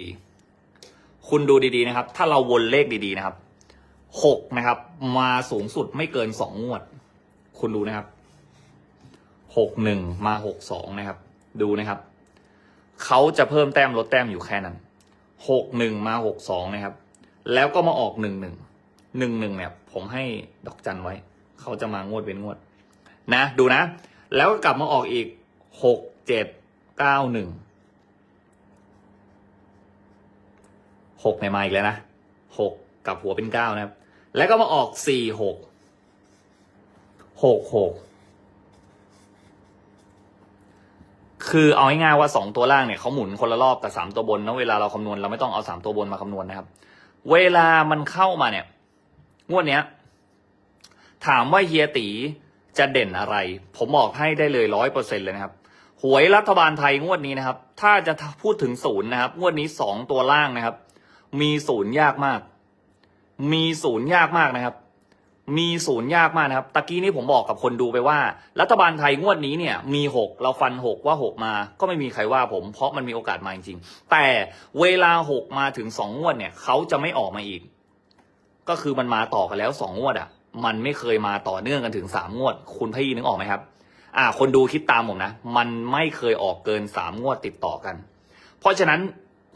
ดีคุณดูดีๆนะครับ ถ้าเราวนเลขดีๆนะครับหกนะครับ มาสูงสุดไม่เกินสองงวด คุณดูนะครับหกหนึ่งมาหกสองนะครับ ดูนะครับเขาจะเพิ่มแต้มลดแต้มอยู่แค่นั้นหกหนึ่งมาหกสองนะครับ แล้วก็มาออกหนึ่งหนึ่งหนึ่งหนึ่งเนี่ย ผมให้ดอกจันไว้ เขาจะมางวดเว้นงวด นะ ดูนะ แล้วก็กลับมาออกอีกหกเจ็ดเก้าหนึ่ง หกเนี่ยมาอีกแล้วนะหกกับหัวเป็นเก้านะครับ แล้วก็มาออกสี่หกหกหกคือเอาง่ายๆว่าสองตัวล่างเนี่ยเขาหมุนคนละรอบกับสามตัวบนนะเวลาเราคำนวณเราไม่ต้องเอาสามตัวบนมาคำนวณนะครับ เวลามันเข้ามาเนี่ย งวดเนี้ย ถามว่าเฮียตีจะเด่นอะไร ผมบอกให้ได้เลยร้อยเปอร์เซ็นเลยนะครับ หวยรัฐบาลไทยงวดนี้นะครับ ถ้าจะพูดถึงศูนย์นะครับ งวดนี้สองตัวล่างนะครับ มีศูนย์ยากมาก มีศูนย์ยากมากนะครับ มีศูนย์ยากมากนะครับตะกี้นี้ผมบอกกับคนดูไปว่า รัฐบาลไทยงวดนี้เนี่ยมีหกเราฟันหกว่าหกมา ก็ไม่มีใครว่าผม เพราะมันมีโอกาสมาจริงๆแต่เวลาหกมาถึงสองงวดเนี่ยเขาจะไม่ออกมาอีก ก็คือมันมาต่อกันแล้วสองงวดอะ มันไม่เคยมาต่อเนื่องกันถึงสามงวด คุณพี่นึกออกไหมครับอ่าคนดูคิดตามผมนะ มันไม่เคยออกเกินสามงวดติดต่อกัน เพราะฉะนั้น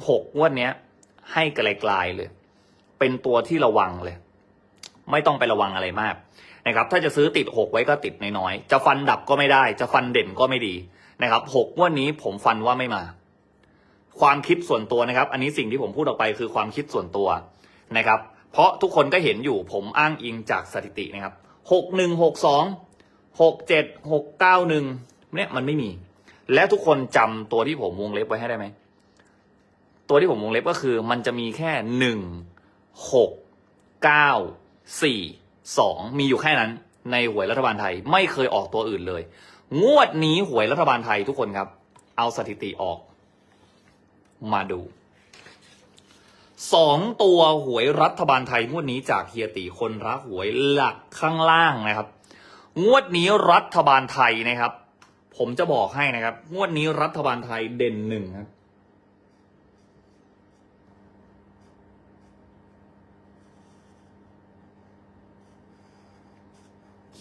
หกงวดเนี้ย ให้ไกลๆเลย เป็นตัวที่ระวังเลย ไม่ต้องไประวังอะไรมากนะครับ ถ้าจะซื้อติดหกไว้ก็ติดน้อยๆ จะฟันดับก็ไม่ได้ จะฟันเด่นก็ไม่ดีนะครับหกวดนี้ผมฟันว่าไม่มา ความคิดส่วนตัวนะครับ อันนี้สิ่งที่ผมพูดออกไปคือความคิดส่วนตัวนะครับ เพราะทุกคนก็เห็นอยู่ผมอ้างอิงจากสถิตินะครับหกหนึ่งหกสองหกเจ็ดหกเก้าหนึ่งเนี่ยมันไม่มี และทุกคนจำตัวที่ผมวงเล็บไว้ให้ได้ไหม ตัวที่ผมวงเล็บก็คือ มันจะมีแค่หนึ่งหกเก้าสี่สองมีอยู่แค่นั้นในหวยรัฐบาลไทยไม่เคยออกตัวอื่นเลย งวดนี้หวยรัฐบาลไทยทุกคนครับ เอาสถิติออก มาดูสองตัวหวยรัฐบาลไทยงวดนี้จากเฮียตีคนรักหวยหลักข้างล่างนะครับ งวดนี้รัฐบาลไทยนะครับ ผมจะบอกให้นะครับ งวดนี้รัฐบาลไทยเด่นหนึ่งครับ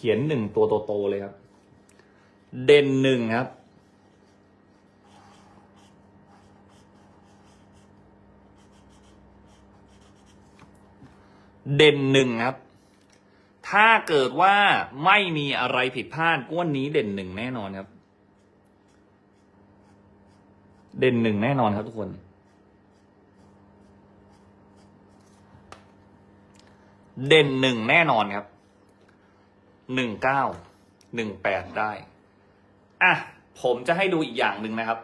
ขียนหนึ่งตัวโตๆเลยครับ เด่นหนึ่งครับ เด่นหนึ่งครับ ถ้าเกิดว่าไม่มีอะไรผิดพลาดก้วนนี้เด่นหนึ่งแน่นอนครับ เด่นหนึ่งแน่นอนครับทุกคน เด่นหนึ่งแน่นอนครับ หนึ่งเก้าหนึ่งแปดได้ อะ ผมจะให้ดูอีกอย่างหนึ่งนะครับ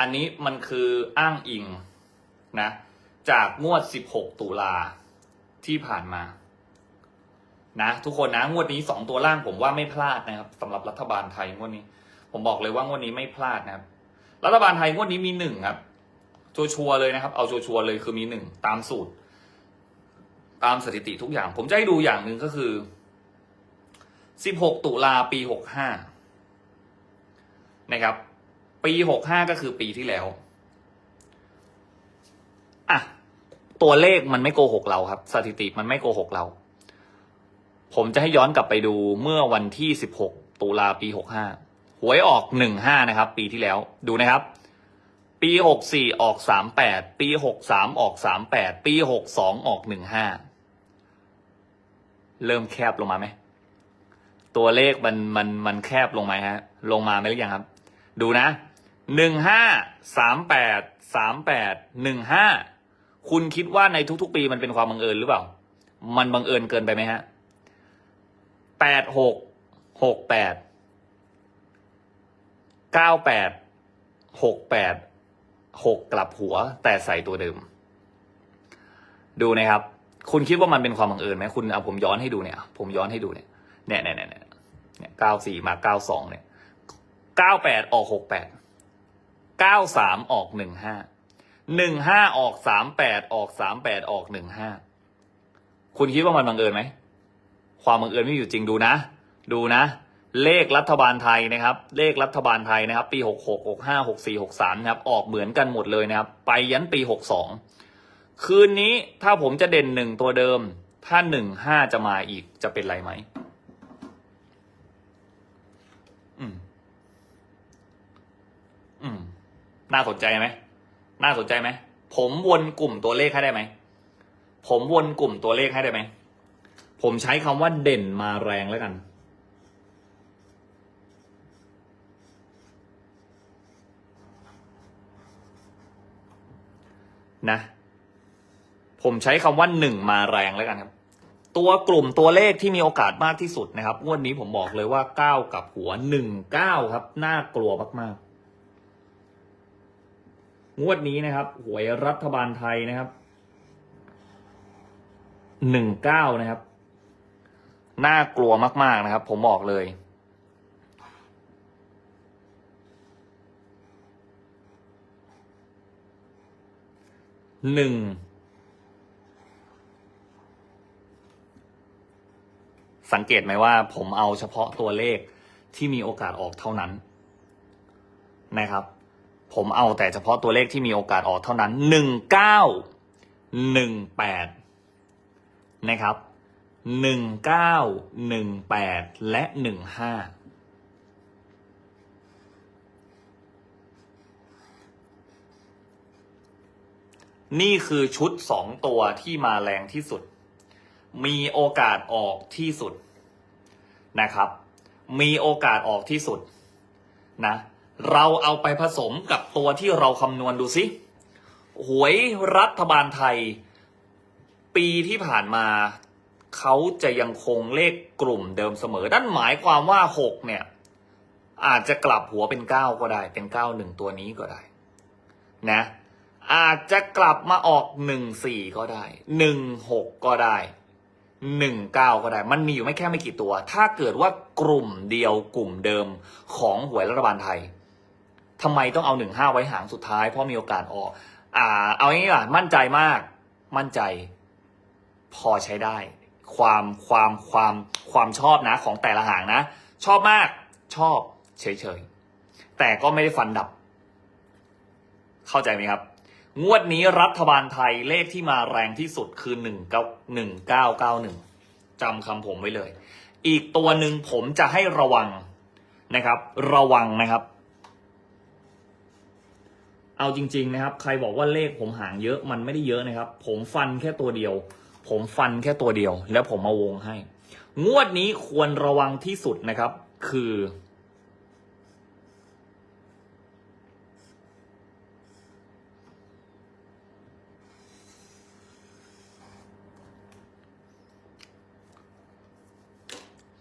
อันนี้มันคืออ้างอิงนะ จากงวด16ตุลาที่ผ่านมา นะทุกคนนะ งวดนี้สองตัวล่างผมว่าไม่พลาดนะครับสำหรับรัฐบาลไทยงวดนี้ ผมบอกเลยว่างวดนี้ไม่พลาดนะครับ รัฐบาลไทยงวดนี้มีหนึ่งครับชัวร์เลยนะครับ เอาชัวร์เลยคือมีหนึ่งตามสูตร ตามสถิติทุกอย่าง ผมจะให้ดูอย่างหนึ่งก็คือ 16 ตุลาปี 65 นะครับ ปี 65 ก็คือปีที่แล้ว อะ ตัวเลขมันไม่โกหกเราครับ สถิติมันไม่โกหกเรา ผมจะให้ย้อนกลับไปดูเมื่อวันที่ 16 ตุลาปี 65 หวยออก 15 นะครับ ปีที่แล้ว ดูนะครับ ปี 64 ออก 38 ปี 63 ออก 38 ปี 62 ออก 15 เริ่มแคบลงมาไหม ตัวเลขมันมันมันแคบลงไหมฮะ ลงมาไหมหรือยังครับ ดูนะหนึ่งห้าสามแปดสามแปดหนึ่งห้าคุณคิดว่าในทุก ๆ ปีมันเป็นความบังเอิญหรือเปล่า มันบังเอิญเกินไปไหมฮะแปดหกหกแปดเก้าแปดหกแปดหกกลับหัว แต่ใส่ตัวเดิม ดูนะครับ คุณคิดว่ามันเป็นความบังเอิญไหมคุณเอาผมย้อนให้ดูเนี่ย ผมย้อนให้ดูเนี่ยเนี่ยเนี่ยเนี่ย เนี่ยเก้าสี่มาเก้าสองเนี่ยเก้าแปดออกหกแปดเก้าสามออกหนึ่งห้าหนึ่งห้าออกสามแปดออกสามแปดออกหนึ่งห้าคุณคิดว่ามันบังเอิญไหม ความบังเอิญไม่อยู่จริงดูนะ ดูนะ เลขรัฐบาลไทยนะครับ เลขรัฐบาลไทยนะครับ ปีหกหกหกห้าหกสี่หกสามนะครับ ออกเหมือนกันหมดเลยนะครับ ไปยันปีหกสองคืนนี้ถ้าผมจะเด่นหนึ่งตัวเดิม ถ้าหนึ่งห้าจะมาอีกจะเป็นไรไหมอืม อืม น่าสนใจไหมน่าสนใจไหมผมวนกลุ่มตัวเลขให้ได้ไหมผมวนกลุ่มตัวเลขให้ได้ไหมผมใช้คำว่าเด่นมาแรงแล้วกัน นะ ผมใช้คำว่าหนึ่งมาแรงแล้วกันครับ ตัวกลุ่มตัวเลขที่มีโอกาสมากที่สุดนะครับงวดนี้ผมบอกเลยว่าเก้ากับหัวหนึ่งเก้าครับ น่ากลัวมากๆ งวดนี้นะครับหวยรัฐบาลไทยนะครับหนึ่งเก้านะครับ น่ากลัวมาก ๆนะครับ ผมบอกเลย หนึ่ง สังเกตไหมว่า ผมเอาเฉพาะตัวเลขที่มีโอกาสออกเท่านั้นนะครับ ผมเอาแต่เฉพาะตัวเลขที่มีโอกาสออกเท่านั้นหนึ่งเก้าหนึ่งแปดนะครับหนึ่งเก้าหนึ่งแปดและหนึ่งห้านี่คือชุดสองตัวที่มาแรงที่สุด มีโอกาสออกที่สุดนะครับ มีโอกาสออกที่สุดนะ เราเอาไปผสมกับตัวที่เราคำนวณดูสิหวยรัฐบาลไทย ปีที่ผ่านมาเขาจะยังคงเลขกลุ่มเดิมเสมอนั่นหมายความว่าหกเนี่ย อาจจะกลับหัวเป็นเก้าก็ได้ เป็นเก้าหนึ่งตัวนี้ก็ได้ นะ อาจจะกลับมาออกหนึ่งสี่ก็ได้หนึ่งหกก็ได้หนึ่งเก้าก็ได้ มันมีอยู่ไม่แค่ไม่กี่ตัว ถ้าเกิดว่ากลุ่มเดียวกลุ่มเดิมของหวยรัฐบาลไทย ทำไมต้องเอาหนึ่งห้าไว้หางสุดท้าย เพราะมีโอกาสออก อ่า เอางี้ก่อนมั่นใจมาก มั่นใจ พอใช้ได้ ความความความความชอบนะของแต่ละหางนะ ชอบมาก ชอบ เฉยๆ แต่ก็ไม่ได้ฟันดับ เข้าใจไหมครับ งวดนี้รัฐบาลไทยเลขที่มาแรงที่สุดคือหนึ่งเก้าหนึ่งเก้าเก้าหนึ่งจำคำผมไว้เลย อีกตัวหนึ่งผมจะให้ระวังนะครับ ระวังนะครับ เอาจริง ๆ นะครับ ใครบอกว่าเลขผมห่างเยอะมันไม่ได้เยอะนะครับ ผมฟันแค่ตัวเดียว ผมฟันแค่ตัวเดียว แล้วผมมาวงให้ งวดนี้ควรระวังที่สุดนะครับ คือ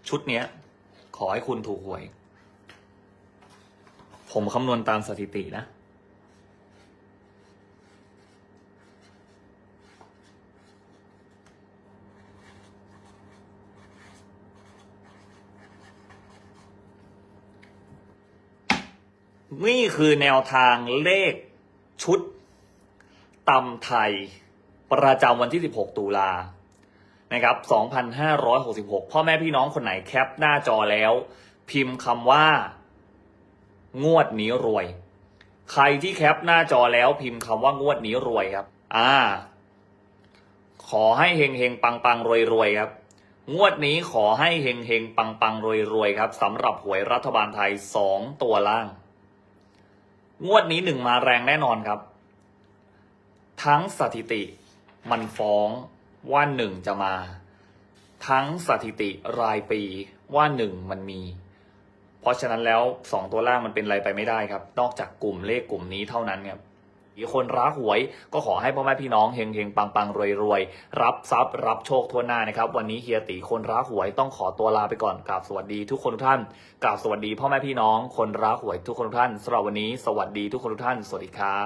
ชุดเนี้ย ขอให้คุณถูกหวย ผมคำนวณตามสถิตินะ นี่คือแนวทางเลขชุดตำไทย ประจำวันที่ 16 ตุลานะครับ 2,566 พ่อแม่พี่น้องคนไหนแคปหน้าจอแล้ว พิมพ์คำว่า งวดนี้รวย ใครที่แคปหน้าจอแล้วพิมพ์คำว่างวดนี้รวยครับ อ่า ขอให้เฮงเฮงปังปังรวยรวยครับ งวดนี้ขอให้เฮงเฮงปังปังรวยรวยครับสำหรับหวยรัฐบาลไทยสองตัวล่าง งวดนี้หนึ่งมาแรงแน่นอนครับ ทั้งสถิติมันฟ้องว่าหนึ่งจะมา ทั้งสถิติรายปีว่าหนึ่งมันมี เพราะฉะนั้นแล้วสองตัวล่างมันเป็นอะไรไปไม่ได้ครับ นอกจากกลุ่มเลขกลุ่มนี้เท่านั้นครับ มีคนรักหวย ก็ขอให้พ่อแม่พี่น้องเฮงเฮงปังปังรวยรวยรับทรัพย์รับโชคทั่วหน้านะครับ วันนี้เฮียตีคนรักหวยต้องขอตัวลาไปก่อนกราบสวัสดีทุกคนทุกท่านกราบสวัสดีพ่อแม่พี่น้อง คนรักหวยทุกคนทุกท่านสำหรับวันนี้สวัสดีทุกคนทุกท่านสวัสดีครับ